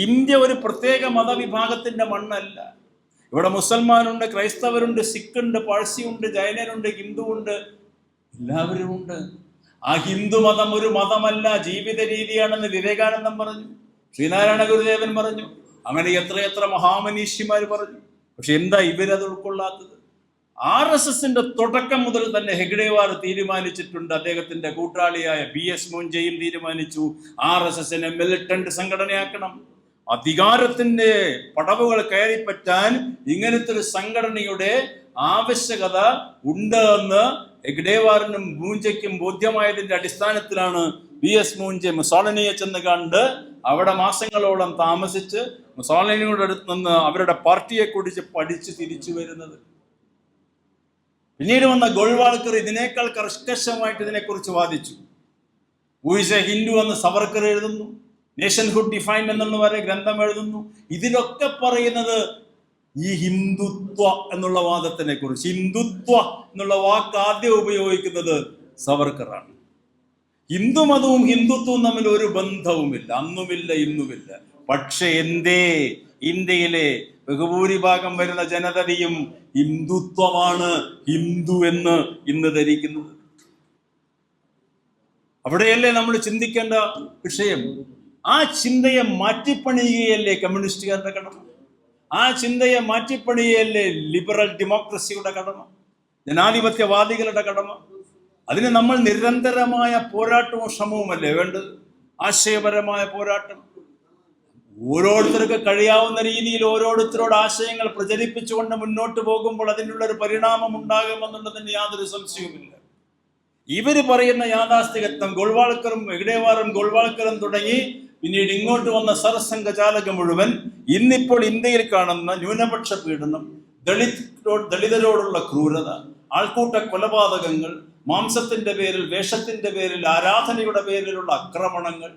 India ഒരു പ്രത്യേക മതവിഭാഗത്തിന്റെ മണ്ണല്ല. ഇവിടെ മുസൽമാനുണ്ട് ക്രൈസ്തവരുണ്ട് സിഖ് ഉണ്ട് പാഴ്സിയുണ്ട് ജൈനരുണ്ട് ഹിന്ദു ഉണ്ട് എല്ലാവരും ഉണ്ട് ആ ഹിന്ദു മതം ഒരു മതമല്ല ജീവിത രീതിയാണെന്ന് വിവേകാനന്ദൻ പറഞ്ഞു ശ്രീനാരായണ ഗുരുദേവൻ പറഞ്ഞു അങ്ങനെ എത്രയെത്ര മഹാമനീഷിമാർ പറഞ്ഞു. പക്ഷെ എന്താ ഇവരത് ഉൾക്കൊള്ളാത്തത്? ആർ എസ് എസിന്റെ തുടക്കം മുതൽ തന്നെ ഹെഗ്ഡേവാർ തീരുമാനിച്ചിട്ടുണ്ട് അദ്ദേഹത്തിന്റെ കൂട്ടാളിയായ ബി എസ് മോഞ്ചയും തീരുമാനിച്ചു ആർ എസ് എസിനെ മിലിറ്റന്റ് സംഘടനയാക്കണം. അധികാരത്തിന്റെ പടവുകൾ കയറിപ്പറ്റാൻ ഇങ്ങനത്തെ ഒരു സംഘടനയുടെ ആവശ്യകത ഉണ്ട് എന്ന് എഗ്ഡേവാറിനും മൂഞ്ചയ്ക്കും ബോധ്യമായതിന്റെ അടിസ്ഥാനത്തിലാണ് വി എസ് മൂഞ്ചെ മുസോളനിയെ ചെന്ന് കണ്ട് അവിടെ മാസങ്ങളോളം താമസിച്ച് മുസോളനിയുടെ അടുത്ത് നിന്ന് അവരുടെ പാർട്ടിയെ കുറിച്ച് പഠിച്ച് തിരിച്ചു വരുന്നത്. പിന്നീട് വന്ന ഗോൾവാൾക്കർ ഇതിനേക്കാൾ കർക്കശമായിട്ട് ഇതിനെക്കുറിച്ച് വാദിച്ചു. ഊയിസ ഹിന്ദു എന്ന് സവർക്കർ എഴുതുന്നു. നേഷൻഹുഡ് ഡിഫൈൻഡ് എന്നുള്ള വരെ ഗ്രന്ഥം എഴുതുന്നു. ഇതിലൊക്കെ പറയുന്നത് ഈ ഹിന്ദുത്വ എന്നുള്ള വാദത്തിനെ കുറിച്ച് ഹിന്ദുത്വ എന്നുള്ള വാക്ക് ആദ്യം ഉപയോഗിക്കുന്നത് സവർക്കറാണ്. ഹിന്ദു മതവും ഹിന്ദുത്വവും തമ്മിൽ ഒരു ബന്ധവുമില്ല. അന്നുമില്ല ഇന്നുമില്ല. പക്ഷെ എന്തേ? ഇന്ത്യയിലെ ബഹുഭൂരിഭാഗം വരുന്ന ജനതയും ഹിന്ദുത്വമാണ് ഹിന്ദു എന്ന് ഇന്ന് ധരിക്കുന്നത്. അവിടെയല്ലേ നമ്മൾ ചിന്തിക്കേണ്ട വിഷയം? ആ ചിന്തയെ മാറ്റിപ്പണിയുകയല്ലേ കമ്മ്യൂണിസ്റ്റുകാരുടെ കടമ? ആ ചിന്തയെ മാറ്റിപ്പണിയുകയല്ലേ ലിബറൽ ഡെമോക്രസിയുടെ കടമ? ജനാധിപത്യവാദികളുടെ കടമ? അതിന് നമ്മൾ നിരന്തരമായ പോരാട്ടവും ശ്രമവുമല്ലേ വേണ്ടത്? ആശയപരമായ പോരാട്ടം? ഓരോരുത്തർക്ക് കഴിയാവുന്ന രീതിയിൽ ഓരോരുത്തരോട് ആശയങ്ങൾ പ്രചരിപ്പിച്ചുകൊണ്ട് മുന്നോട്ട് പോകുമ്പോൾ അതിനുള്ള ഒരു പരിണാമം ഉണ്ടാകുമെന്നുള്ളതിന് യാതൊരു സംശയവുമില്ല. ഇവർ പറയുന്ന യാഥാസ്ഥികത്വം ഗോൾവാൾക്കറും എഗ്ഡേവാറും ഗോൾവാൾക്കറും തുടങ്ങി പിന്നീട് ഇങ്ങോട്ട് വന്ന സർസംഘചാലകം മുഴുവൻ ഇന്നിപ്പോൾ ഇന്ത്യയിൽ കാണുന്ന ന്യൂനപക്ഷ പീഡനം ദളിത് ദളിതരോടുള്ള ക്രൂരത ആൾക്കൂട്ട കൊലപാതകങ്ങൾ മാംസത്തിന്റെ പേരിൽ വേഷത്തിന്റെ പേരിൽ ആരാധനയുടെ പേരിലുള്ള ആക്രമണങ്ങൾ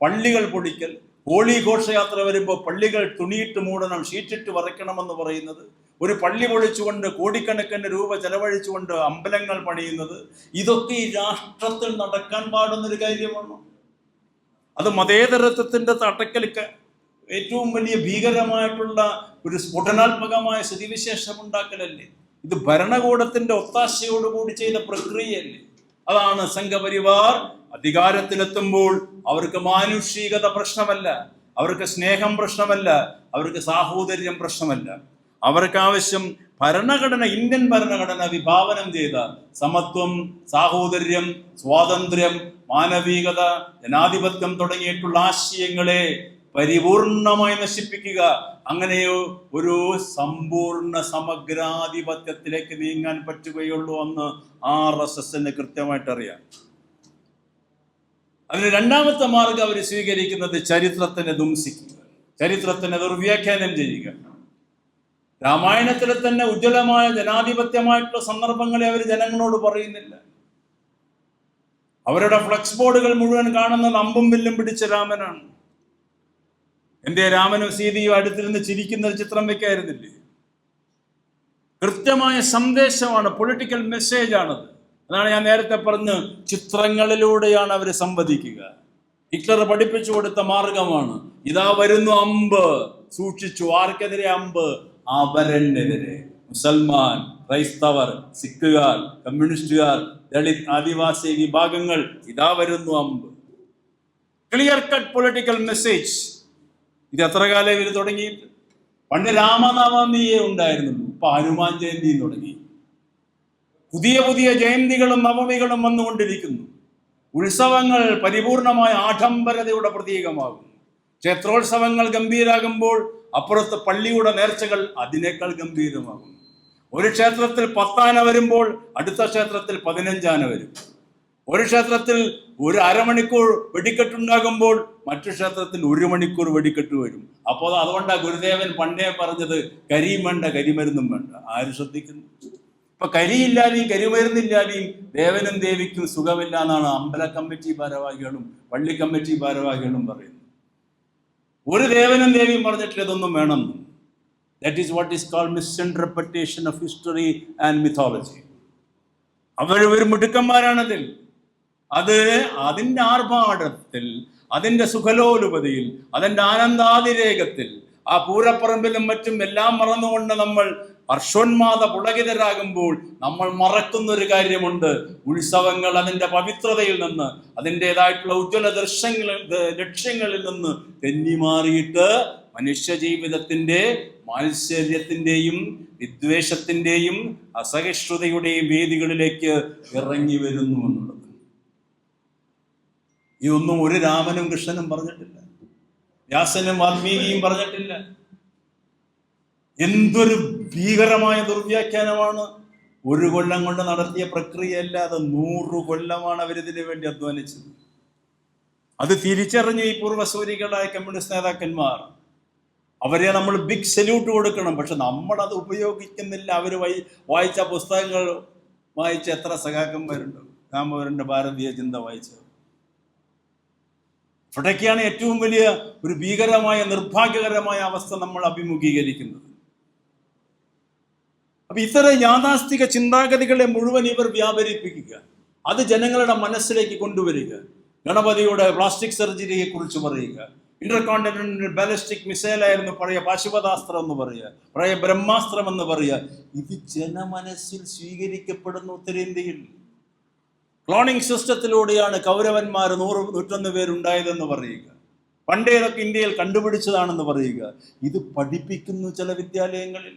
പള്ളികൾ പൊടിക്കൽ ഹോളി ഘോഷയാത്ര വരുമ്പോൾ പള്ളികൾ തുണിയിട്ട് മൂടണം ഷീറ്റിട്ട് വരയ്ക്കണമെന്ന് പറയുന്നത് ഒരു പള്ളി പൊളിച്ചുകൊണ്ട് കോടിക്കണക്കിന് രൂപ ചെലവഴിച്ചുകൊണ്ട് അമ്പലങ്ങൾ പണിയുന്നത് ഇതൊക്കെ ഈ രാഷ്ട്രത്തിൽ നടക്കാൻ പാടുന്നൊരു കാര്യമാണ്. അത് മതേതരത്വത്തിന്റെ തട്ടക്കലിക്ക് ഏറ്റവും വലിയ ഭീകരമായിട്ടുള്ള ഒരു സ്ഫുടനാത്മകമായ സ്ഥിതിവിശേഷം ഉണ്ടാക്കലല്ലേ? ഇത് ഭരണകൂടത്തിന്റെ ഒത്താശയോടുകൂടി ചെയ്ത പ്രക്രിയയല്ലേ? അതാണ് സംഘപരിവാർ അധികാരത്തിലെത്തുമ്പോൾ അവർക്ക് മാനുഷികത പ്രശ്നമല്ല അവർക്ക് സ്നേഹം പ്രശ്നമല്ല അവർക്ക് സാഹോദര്യം പ്രശ്നമല്ല. അവർക്ക് ആവശ്യം ഭരണഘടന ഇന്ത്യൻ ഭരണഘടന വിഭാവനം ചെയ്ത സമത്വം സാഹോദര്യം സ്വാതന്ത്ര്യം മാനവികത ജനാധിപത്യം തുടങ്ങിയിട്ടുള്ള ആശയങ്ങളെ പരിപൂർണമായി നശിപ്പിക്കുക. അങ്ങനെയോ ഒരു സമ്പൂർണ സമഗ്രാധിപത്യത്തിലേക്ക് നീങ്ങാൻ പറ്റുകയുള്ളൂ എന്ന് ആർ എസ് എസിന് കൃത്യമായിട്ട് അറിയാം അതിന് രണ്ടാമത്തെ മാർഗം അവർ സ്വീകരിക്കുന്നത് ചരിത്രത്തിനെ ധംസിക്കുക ചരിത്രത്തിനെ ദുർവ്യാഖ്യാനം ചെയ്യുക. രാമായണത്തിലെ തന്നെ ഉജ്ജ്വലമായ ജനാധിപത്യമായിട്ടുള്ള സന്ദർഭങ്ങളെ അവർ ജനങ്ങളോട് പറയുന്നില്ല. അവരുടെ ഫ്ലക്സ് ബോർഡുകൾ മുഴുവൻ കാണുന്ന നമ്പും വില്ലും പിടിച്ച രാമനാണ്. എന്റെ രാമനും സീതയും അടുത്തിരുന്ന് ചിരിക്കുന്ന ചിത്രം വെക്കായിരുന്നില്ലേ? കൃത്യമായ സന്ദേശമാണ് പൊളിറ്റിക്കൽ മെസ്സേജ് ആണത്. അതാണ് ഞാൻ നേരത്തെ പറഞ്ഞ് ചിത്രങ്ങളിലൂടെയാണ് അവർ സംവദിക്കുക. ഹിറ്റ്ലർ പഠിപ്പിച്ചു കൊടുത്ത മാർഗമാണ് ഇതാ വരുന്നു അമ്പ് സൂക്ഷിച്ചു ആർക്കെതിരെ അമ്പ്? അവരനെതിരെ മുസൽമാൻ ക്രൈസ്തവർ സിഖുകാർ കമ്മ്യൂണിസ്റ്റുകാർ ദളിത് ആദിവാസി വിഭാഗങ്ങൾ ഇതാ വരുന്നു അമ്പ്. ക്ലിയർ കട്ട് പൊളിറ്റിക്കൽ മെസ്സേജ് ഇത് എത്ര കാലം ഇവർ തുടങ്ങിയിട്ട്? പണ്ട് രാമനവമിയെ ഉണ്ടായിരുന്നുള്ളൂ. ഇപ്പൊ ഹനുമാൻ ജയന്തി തുടങ്ങി. പുതിയ പുതിയ ജയന്തികളും നവമികളും വന്നുകൊണ്ടിരിക്കുന്നു. ഉത്സവങ്ങൾ പരിപൂർണമായ ആഡംബരതയുടെ പ്രതീകമാകുന്നു. ക്ഷേത്രോത്സവങ്ങൾ ഗംഭീരാകുമ്പോൾ അപ്പുറത്ത് പള്ളിയുടെ നേർച്ചകൾ അതിനേക്കാൾ ഗംഭീരമാകുന്നു. ഒരു ക്ഷേത്രത്തിൽ പത്താന വരുമ്പോൾ അടുത്ത ക്ഷേത്രത്തിൽ പതിനഞ്ചാന വരും. ഒരു ക്ഷേത്രത്തിൽ ഒരു അരമണിക്കൂർ വെടിക്കെട്ടുണ്ടാകുമ്പോൾ മറ്റു ക്ഷേത്രത്തിൽ ഒരു മണിക്കൂർ വെടിക്കെട്ട് വരും. അപ്പോൾ അതുകൊണ്ടാണ് ഗുരുദേവൻ പണ്ടേ പറഞ്ഞത് കരിയും വേണ്ട കരിമരുന്നും വേണ്ട. ആര് ശ്രദ്ധിക്കുന്നു? ഇപ്പൊ കരിയില്ലാതെയും കരിമരുന്നില്ലാതെയും ദേവനും ദേവിക്കും സുഖമില്ല എന്നാണ് അമ്പല കമ്മിറ്റി ഭാരവാഹികളും പള്ളി കമ്മിറ്റി ഭാരവാഹികളും പറയുന്നത്. ഒരു ദേവനും ദേവിയും പറഞ്ഞിട്ടില്ല ഇതൊന്നും വേണം that is what is call misinterpretation of history and mythology അവർ ഒരു മിടുക്കന്മാരാണതിൽ അത് അതിന്റെ ആർഭാടത്തിൽ അതിന്റെ സുഖലോലുപതിയിൽ അതിന്റെ ആനന്ദാതിരേകത്തിൽ ആ പൂരപ്പറമ്പിലും മറ്റും എല്ലാം മറന്നുകൊണ്ട് നമ്മൾ ഹർഷോന്മാദ പുളകിതരാകുമ്പോൾ നമ്മൾ മറക്കുന്ന ഒരു കാര്യമുണ്ട്. ഉത്സവങ്ങൾ അതിന്റെ പവിത്രതയിൽ നിന്ന് അതിന്റെതായിട്ടുള്ള ഉജ്ജ്വല ദൃശ്യങ്ങളിൽ ലക്ഷ്യങ്ങളിൽ നിന്ന് തെന്നിമാറിയിട്ട് മനുഷ്യ ജീവിതത്തിന്റെ മാത്സര്യത്തിന്റെയും വിദ്വേഷത്തിന്റെയും അസഹിഷ്ണുതയുടെയും വേദികളിലേക്ക് ഇറങ്ങി വരുന്നു എന്നുള്ളത്. ഇതൊന്നും ഒരു രാമനും കൃഷ്ണനും പറഞ്ഞിട്ടില്ല. വ്യാസനും വാൽമീകിയും പറഞ്ഞിട്ടില്ല. എന്തൊരു ഭീകരമായ ദുർവ്യാഖ്യാനമാണ്. ഒരു കൊല്ലം കൊണ്ട് നടത്തിയ പ്രക്രിയയല്ല അത് നൂറു കൊല്ലമാണ് അവരിതിനു വേണ്ടി അധ്വാനിച്ചത്. അത് തിരിച്ചറിഞ്ഞു ഈ പൂർവസൂരികളായ കമ്മ്യൂണിസ്റ്റ് നേതാക്കന്മാർ. അവരെ നമ്മൾ ബിഗ് സല്യൂട്ട് കൊടുക്കണം. പക്ഷെ നമ്മളത് ഉപയോഗിക്കുന്നില്ല. അവർ വായി വായിച്ച പുസ്തകങ്ങൾ വായിച്ച എത്ര സഖാക്കന്മാരുണ്ട്? രാമവരന്റെ ഭാരതീയ ചിന്ത വായിച്ചത് അവിടേക്കാണ് ഏറ്റവും വലിയ ഒരു ഭീകരമായ നിർഭാഗ്യകരമായ അവസ്ഥ നമ്മൾ അഭിമുഖീകരിക്കുന്നത്. അപ്പൊ ഇത്തരം യാഥാസ്ഥിക ചിന്താഗതികളെ മുഴുവൻ ഇവർ വ്യാപരിപ്പിക്കുക. അത് ജനങ്ങളുടെ മനസ്സിലേക്ക് കൊണ്ടുവരിക. ഗണപതിയുടെ പ്ലാസ്റ്റിക് സർജറിയെ കുറിച്ച് പറയുക. ഇന്റർകോണ്ടിനെന്റൽ ബാലിസ്റ്റിക് മിസൈൽ ആയിരുന്നു പഴയ പാശുപതാസ്ത്രം എന്ന് പറയുക. പഴയ ബ്രഹ്മാസ്ത്രം എന്ന് പറയുക. ഇത് ജനമനസ്സിൽ സ്വീകരിക്കപ്പെടുന്ന ഉത്തരേന്ത്യയിൽ. ക്ലോണിംഗ് സിസ്റ്റത്തിലൂടെയാണ് കൗരവന്മാർ നൂറ് നൂറ്റൊന്ന് പേരുണ്ടായതെന്ന് പറയുക. പണ്ടേതൊക്കെ ഇന്ത്യയിൽ കണ്ടുപിടിച്ചതാണെന്ന് പറയുക. ഇത് പഠിപ്പിക്കുന്നു ചില വിദ്യാലയങ്ങളിൽ.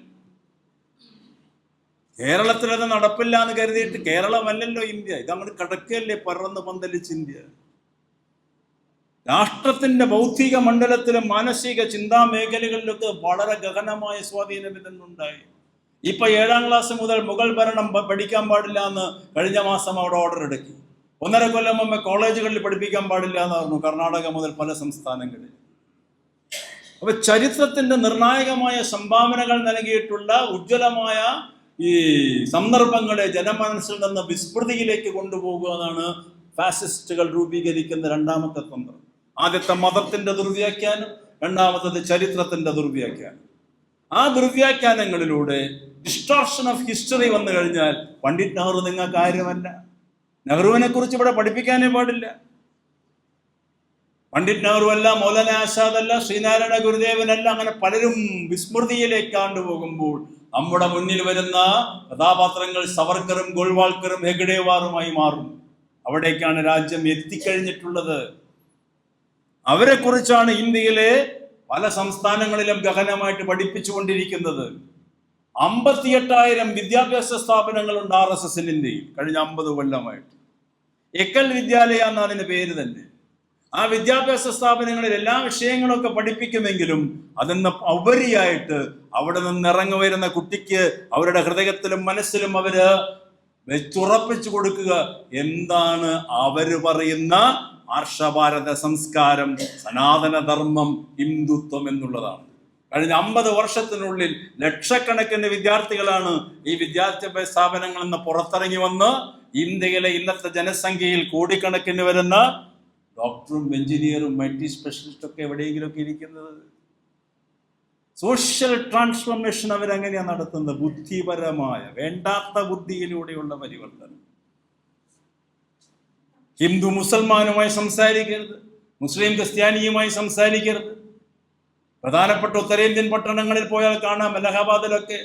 കേരളത്തിലത് നടപ്പില്ല എന്ന് കരുതിയിട്ട് കേരളമല്ലല്ലോ ഇന്ത്യ. ഇത് അങ്ങോട്ട് കടക്കല്ലേ പറന്ന് പന്തലിച്ച് ഇന്ത്യ. രാഷ്ട്രത്തിന്റെ ഭൗതിക മണ്ഡലത്തിലും മാനസിക ചിന്താ മേഖലകളിലൊക്കെ വളരെ ഗഹനമായ സ്വാധീനം ഇതിനുണ്ടായി ഇപ്പൊ ഏഴാം ക്ലാസ് മുതൽ മുഗൾ ഭരണം പഠിക്കാൻ പാടില്ല എന്ന് കഴിഞ്ഞ മാസം അവിടെ ഓർഡർ എടുക്കി. ഒന്നര കൊല്ലം മുമ്പ് കോളേജുകളിൽ പഠിപ്പിക്കാൻ പാടില്ല എന്ന് പറഞ്ഞു കർണാടക മുതൽ പല സംസ്ഥാനങ്ങളിൽ. അപ്പൊ ചരിത്രത്തിന്റെ നിർണായകമായ സംഭാവനകൾ നൽകിയിട്ടുള്ള ഉജ്ജ്വലമായ ഈ സന്ദർഭങ്ങളെ ജനമനസ്സിൽ നിന്ന് വിസ്മൃതിയിലേക്ക് കൊണ്ടുപോകുക എന്നാണ് ഫാസിസ്റ്റുകൾ രൂപീകരിക്കുന്ന രണ്ടാമത്തെ തന്ത്രം. ആദ്യത്തെ മതത്തിന്റെ ദുർവ്യാഖ്യാനം രണ്ടാമത്തത് ചരിത്രത്തിന്റെ ദുർവ്യാഖ്യാനം. ആ ദുർവ്യാഖ്യാനങ്ങളിലൂടെ ഡിസ്ട്രോഷൻ ഓഫ് ഹിസ്റ്ററി വന്നു കഴിഞ്ഞാൽ പണ്ഡിറ്റ് നെഹ്റു നിങ്ങൾക്ക് കാര്യമല്ല നെഹ്റുവിനെ കുറിച്ച് ഇവിടെ പഠിപ്പിക്കാനേ പാടില്ല. പണ്ഡിറ്റ് നെഹ്റു അല്ല മൗലാന ആസാദ് അല്ല ശ്രീനാരായണ ഗുരുദേവനല്ല അങ്ങനെ പലരും വിസ്മൃതിയിലേക്കാണ്ട് പോകുമ്പോൾ നമ്മുടെ മുന്നിൽ വരുന്ന കഥാപാത്രങ്ങൾ സവർക്കറും ഗോൾവാൾക്കറും ഹെഗഡേവാറുമായി മാറും. അവിടേക്കാണ് രാജ്യം എത്തിക്കഴിഞ്ഞിട്ടുള്ളത്. അവരെ കുറിച്ചാണ് ഇന്ത്യയിലെ പല സംസ്ഥാനങ്ങളിലും ഗഹനമായിട്ട് പഠിപ്പിച്ചുകൊണ്ടിരിക്കുന്നത്. അമ്പത്തിയെട്ടായിരം വിദ്യാഭ്യാസ സ്ഥാപനങ്ങളുണ്ട് ആർ എസ് എസിൽ ഇന്ത്യയിൽ കഴിഞ്ഞ അമ്പത് കൊല്ലമായിട്ട്. എക്കൽ വിദ്യാലയ എന്ന അതിന്റെ പേര് തന്നെ. ആ വിദ്യാഭ്യാസ സ്ഥാപനങ്ങളിൽ എല്ലാ വിഷയങ്ങളൊക്കെ പഠിപ്പിക്കുമെങ്കിലും അതെന്ന ഉപരിയായിട്ട് അവിടെ നിന്ന് ഇറങ്ങി വരുന്ന കുട്ടിക്ക് അവരുടെ ഹൃദയത്തിലും മനസ്സിലും അവർ വെച്ചുറപ്പിച്ചു കൊടുക്കുക. എന്താണ് അവർ പറയുന്ന ആർഷഭാരത സംസ്കാരം സനാതനധർമ്മം ഹിന്ദുത്വം എന്നുള്ളതാണ്. കഴിഞ്ഞ അമ്പത് വർഷത്തിനുള്ളിൽ ലക്ഷക്കണക്കിന് വിദ്യാർത്ഥികളാണ് ഈ വിദ്യാഭ്യാസ സ്ഥാപനങ്ങളിൽ നിന്ന് പുറത്തിറങ്ങി വന്ന് ഇന്ത്യയിലെ ഇന്നത്തെ ജനസംഖ്യയിൽ കോടിക്കണക്കിന് വരുന്ന ഡോക്ടറും എഞ്ചിനീയറും മൾട്ടി സ്പെഷ്യലിസ്റ്റും ഒക്കെ എവിടെയെങ്കിലുമൊക്കെ ഇരിക്കുന്നത്? സോഷ്യൽ ട്രാൻസ്ഫോർമേഷൻ അവരെങ്ങനെയാണ് നടത്തുന്നത്. ബുദ്ധിപരമായ വേണ്ടാത്ത ബുദ്ധിയിലൂടെയുള്ള പരിവർത്തനം. ഹിന്ദു മുസൽമാനുമായി സംസാരിക്കരുത് മുസ്ലിം ക്രിസ്ത്യാനിയുമായി സംസാരിക്കരുത്. പ്രധാനപ്പെട്ട ഉത്തരേന്ത്യൻ പട്ടണങ്ങളിൽ പോയാൽ കാണാം അലഹാബാദിലൊക്കെ.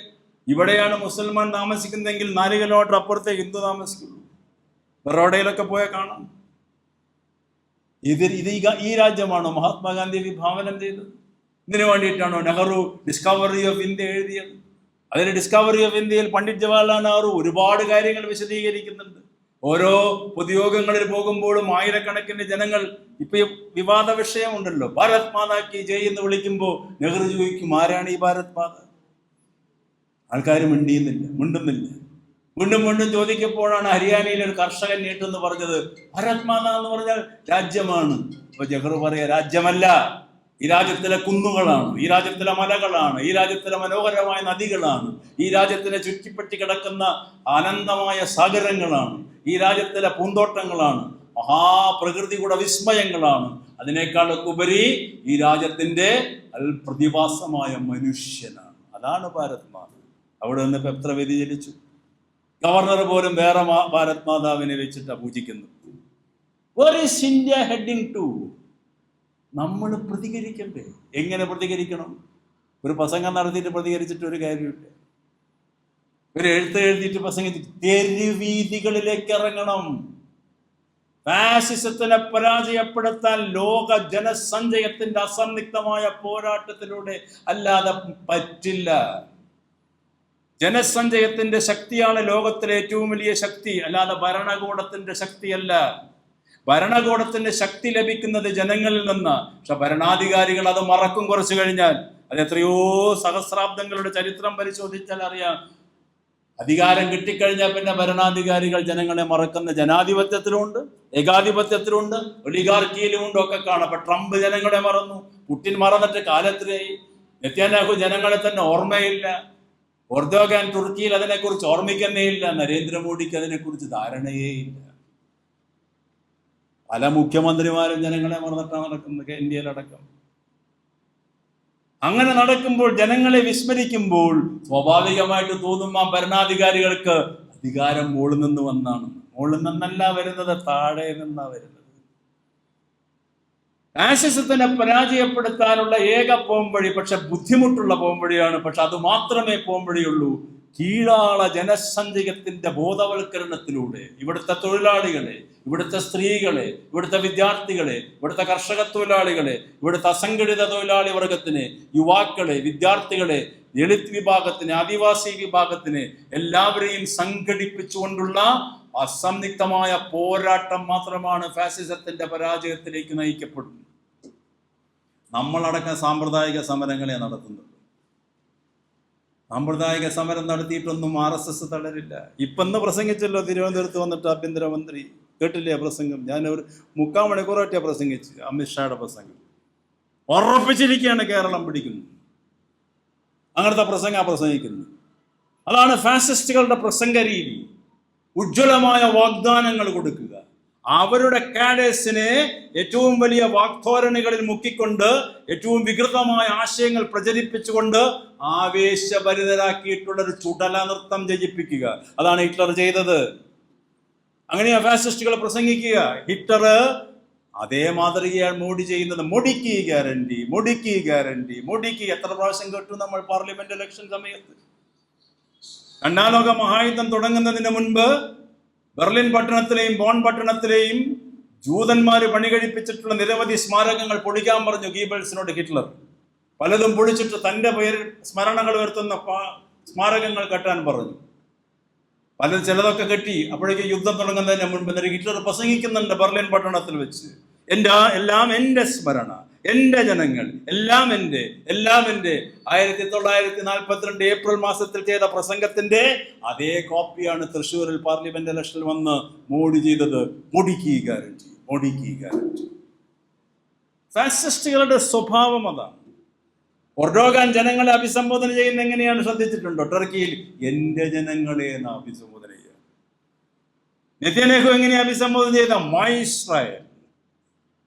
ഇവിടെയാണ് മുസൽമാൻ താമസിക്കുന്നതെങ്കിൽ നാല് കിലോമീറ്റർ അപ്പുറത്തെ ഹിന്ദു താമസിക്കുള്ളൂ. ബറോഡയിലൊക്കെ പോയാൽ കാണാം. ഇത് ഇത് ഈ രാജ്യമാണോ മഹാത്മാഗാന്ധി വിഭാവനം ചെയ്തത്? ഇതിനു വേണ്ടിയിട്ടാണോ നെഹ്റു ഡിസ്കവറി ഓഫ് ഇന്ത്യ എഴുതിയത്? അതിൽ ഡിസ്കവറി ഓഫ് ഇന്ത്യയിൽ പണ്ഡിറ്റ് ജവഹർലാൽ നെഹ്റു ഒരുപാട് കാര്യങ്ങൾ വിശദീകരിക്കുന്നുണ്ട്. ഓരോ പൊതുയോഗങ്ങളിൽ പോകുമ്പോഴും ആയിരക്കണക്കിന് ജനങ്ങൾ ഇപ്പൊ വിവാദ വിഷയമുണ്ടല്ലോ ഭാരത് മാതാ കി ജയ് എന്ന് വിളിക്കുമ്പോൾ നെഹ്റു ചോദിക്കും ആരാണ് ഈ ഭാരത് മാത? ആൾക്കാർ മിണ്ടിയുന്നില്ല മിണ്ടുന്നില്ല. വീണ്ടും വീണ്ടും ചോദിക്കപ്പോഴാണ് ഹരിയാനയിലെ ഒരു കർഷകൻ നീട്ടെന്ന് പറഞ്ഞത്. ഭാരത് മാത എന്ന് പറഞ്ഞാൽ രാജ്യമാണ്. അപ്പൊ ജഹ്റു പറയ രാജ്യമല്ല. ഈ രാജ്യത്തിലെ കുന്നുകളാണ് ഈ രാജ്യത്തിലെ മലകളാണ് ഈ രാജ്യത്തിലെ മനോഹരമായ നദികളാണ് ഈ രാജ്യത്തിനെ ചുറ്റിപ്പറ്റി കിടക്കുന്ന അനന്തമായ സാഗരങ്ങളാണ് ഈ രാജ്യത്തിലെ പൂന്തോട്ടങ്ങളാണ്. മഹാപ്രകൃതിയുടെ വിസ്മയങ്ങളാണ്. അതിനേക്കാളൊക്കെ ഉപരി ഈ രാജ്യത്തിന്റെ അൽപ്രതിഭാസമായ മനുഷ്യനാണ്. അതാണ് ഭാരത് മാത അവിടെ നിന്ന് എത്ര വ്യതിചലിച്ചു ഗവർണർ പോലും വേറെ ഭാരത് മാതാവിനെ വെച്ചിട്ടാണ് പൂജിക്കുന്നു ഇന്ത്യ ഹെഡിങ് ടു നമ്മൾ പ്രതികരിക്കണ്ടേ? എങ്ങനെ പ്രതികരിക്കണം? ഒരു പ്രസംഗം നടത്തിയിട്ട് പ്രതികരിച്ചിട്ട് ഒരു കാര്യമില്ല. ഒരു എഴുത്ത് എഴുതിയിട്ട് പ്രസംഗി തെരുവീതികളിലേക്ക് ഇറങ്ങണം. ഫാസിസത്തിനെ പരാജയപ്പെടുത്താൻ ലോക ജനസഞ്ചയത്തിന്റെ അസന്നിഗ്ധമായ പോരാട്ടത്തിലൂടെ അല്ലാതെ പറ്റില്ല. ജനസഞ്ചയത്തിന്റെ ശക്തിയാണ് ലോകത്തിലെ ഏറ്റവും വലിയ ശക്തി അല്ലാതെ ഭരണകൂടത്തിന്റെ ശക്തിയല്ല. ഭരണകൂടത്തിന്റെ ശക്തി ലഭിക്കുന്നത് ജനങ്ങളിൽ നിന്ന്. പക്ഷെ ഭരണാധികാരികൾ അത് മറക്കും കുറച്ചു കഴിഞ്ഞാൽ. അത് എത്രയോ സഹസ്രാബ്ദങ്ങളുടെ ചരിത്രം പരിശോധിച്ചാൽ അറിയാം. അധികാരം കിട്ടിക്കഴിഞ്ഞാൽ പിന്നെ ഭരണാധികാരികൾ ജനങ്ങളെ മറക്കുന്ന ജനാധിപത്യത്തിലുണ്ട് ഏകാധിപത്യത്തിലുണ്ട് ഒലിഗാർക്കിയിലുമുണ്ട് ഒക്കെ കാണാം. അപ്പൊ ട്രംപ് ജനങ്ങളെ മറന്നു പുട്ടിൻ മറന്നിട്ട് കാലത്തിലായി. നെത്യാനാഹു ജനങ്ങളെ തന്നെ ഓർമ്മയില്ല. ഓർദോഗാൻ തുർക്കിയിൽ അതിനെക്കുറിച്ച് ഓർമ്മിക്കുന്നേയില്ല നരേന്ദ്രമോദിക്ക് അതിനെക്കുറിച്ച് ധാരണയേ ഇല്ല. പല മുഖ്യമന്ത്രിമാരും ജനങ്ങളെ മറന്നിട്ടാണ് നടക്കുന്നത് ഇന്ത്യയിലടക്കം. അങ്ങനെ നടക്കുമ്പോൾ ജനങ്ങളെ വിസ്മരിക്കുമ്പോൾ സ്വാഭാവികമായിട്ട് തോന്നും ആ ഭരണാധികാരികൾക്ക് അധികാരം മുകളിൽ നിന്ന് വന്നാണ്. മുകളിൽ നിന്നല്ല വരുന്നത് താഴെ നിന്നാ വരുന്നത്. ആശിസത്തിനെ പരാജയപ്പെടുത്താനുള്ള ഏക പോംവഴി പക്ഷെ ബുദ്ധിമുട്ടുള്ള പോംവഴിയാണ്. പക്ഷെ അത് മാത്രമേ പോംവഴിയുള്ളൂ. കീഴാള ജനസഞ്ചയത്തിന്റെ ബോധവൽക്കരണത്തിലൂടെ ഇവിടുത്തെ തൊഴിലാളികളെ ഇവിടുത്തെ സ്ത്രീകളെ ഇവിടുത്തെ വിദ്യാർത്ഥികളെ ഇവിടുത്തെ കർഷക തൊഴിലാളികളെ ഇവിടുത്തെ അസംഘടിത തൊഴിലാളി വർഗത്തിന് യുവാക്കളെ വിദ്യാർത്ഥികളെ ദളിത് വിഭാഗത്തിന് ആദിവാസി വിഭാഗത്തിന് എല്ലാവരെയും സംഘടിപ്പിച്ചുകൊണ്ടുള്ള അസംയുക്തമായ പോരാട്ടം മാത്രമാണ് ഫാസിസത്തിന്റെ പരാജയത്തിലേക്ക് നയിക്കപ്പെടുന്നത്. നമ്മളടക്കം സാമ്പ്രദായിക സമരങ്ങളെ നടത്തുന്നത്. സാമ്പ്രദായിക സമരം നടത്തിയിട്ടൊന്നും ആർ എസ് എസ് തളരില്ല. ഇപ്പം ഇന്ന് പ്രസംഗിച്ചല്ലോ തിരുവനന്തപുരത്ത് വന്നിട്ട് ആഭ്യന്തരമന്ത്രി. കേട്ടില്ലേ പ്രസംഗം? ഞാൻ ഒരു മുക്കാൽ മണിക്കൂറായിട്ടാണ് പ്രസംഗിച്ച് അമിത്ഷായുടെ പ്രസംഗം. ഉറപ്പിച്ചിരിക്കുകയാണ് കേരളം പിടിക്കുന്നത്. അങ്ങനത്തെ പ്രസംഗ പ്രസംഗിക്കുന്നത്. അതാണ് ഫാസിസ്റ്റുകളുടെ പ്രസംഗ രീതി. ഉജ്ജ്വലമായ വാഗ്ദാനങ്ങൾ കൊടുക്കുക. അവരുടെ കാഡേഴ്സിനെ ഏറ്റവും വലിയ വാക്തോരണികളിൽ മുക്കിക്കൊണ്ട് ഏറ്റവും വികൃതമായ ആശയങ്ങൾ പ്രചരിപ്പിച്ചുകൊണ്ട് ആവേശഭരിതരാക്കിയിട്ടുള്ള ഒരു ചുടല നൃത്തം ജയിപ്പിക്കുക. അതാണ് ഹിറ്റ്ലർ ചെയ്തത്. അങ്ങനെ ഫാസിസ്റ്റുകൾ പ്രസംഗിക്കുക. ഹിറ്റ്ലർ അതേ മാതൃകയാണ് മോഡി ചെയ്യുന്നത്. മൊടിക്ക് ഗ്യാരണ്ടി മൊടിക്ക് ഗ്യാരണ്ടി മൊടിക്ക് എത്ര പ്രാവശ്യം കേട്ടു നമ്മൾ പാർലമെന്റ് ഇലക്ഷൻ സമയത്ത്? രണ്ടാം ലോക മഹായുദ്ധം തുടങ്ങുന്നതിന് മുൻപ് ബെർലിൻ പട്ടണത്തിലെയും ബോൺ പട്ടണത്തിലെയും ജൂതന്മാര് പണികഴിപ്പിച്ചിട്ടുള്ള നിരവധി സ്മാരകങ്ങൾ പൊളിക്കാൻ പറഞ്ഞു ഗീബൽസിനോട് ഹിറ്റ്ലർ. പലതും പൊളിച്ചിട്ട് തന്റെ പേര് സ്മരണകൾ ഉയർത്തുന്ന സ്മാരകങ്ങൾ കെട്ടാൻ പറഞ്ഞു. പല ചിലതൊക്കെ കെട്ടി അപ്പോഴേക്ക് യുദ്ധം തുടങ്ങുന്നതിന് മുൻപ് ഹിറ്റ്ലർ പ്രസംഗിക്കുന്നുണ്ട് ബെർലിൻ പട്ടണത്തിൽ വെച്ച്. എന്റെ എല്ലാം എന്റെ സ്മരണ. എന്റെ ജനങ്ങൾ എല്ലാം എന്റെ എല്ലാം എന്റെ ആയിരത്തി തൊള്ളായിരത്തി നാൽപ്പത്തിരണ്ട് ഏപ്രിൽ മാസത്തിൽ ചെയ്ത പ്രസംഗത്തിന്റെ അതേ കോപ്പിയാണ് തൃശ്ശൂരിൽ പാർലമെന്റ് ഇലക്ഷനിൽ വന്ന് മോഡി ചെയ്തത്. മോഡിക്ക് ഗ്യാരണ്ടി മോഡിക്ക് ഗ്യാരണ്ടി ഫാസിസ്റ്റുകളുടെ സ്വഭാവം അതാണ്. ഒർഡോഗാൻ ജനങ്ങളെ അഭിസംബോധന ചെയ്യുന്ന എങ്ങനെയാണ് ശ്രദ്ധിച്ചിട്ടുണ്ടോ? ടർക്കിയിൽ എന്റെ ജനങ്ങളെ എന്ന് അഭിസംബോധന ചെയ്യുക. നെത്യനേഹു എങ്ങനെയാണ് അഭിസംബോധന ചെയ്ത? മൈ ഇസ്രായേൽ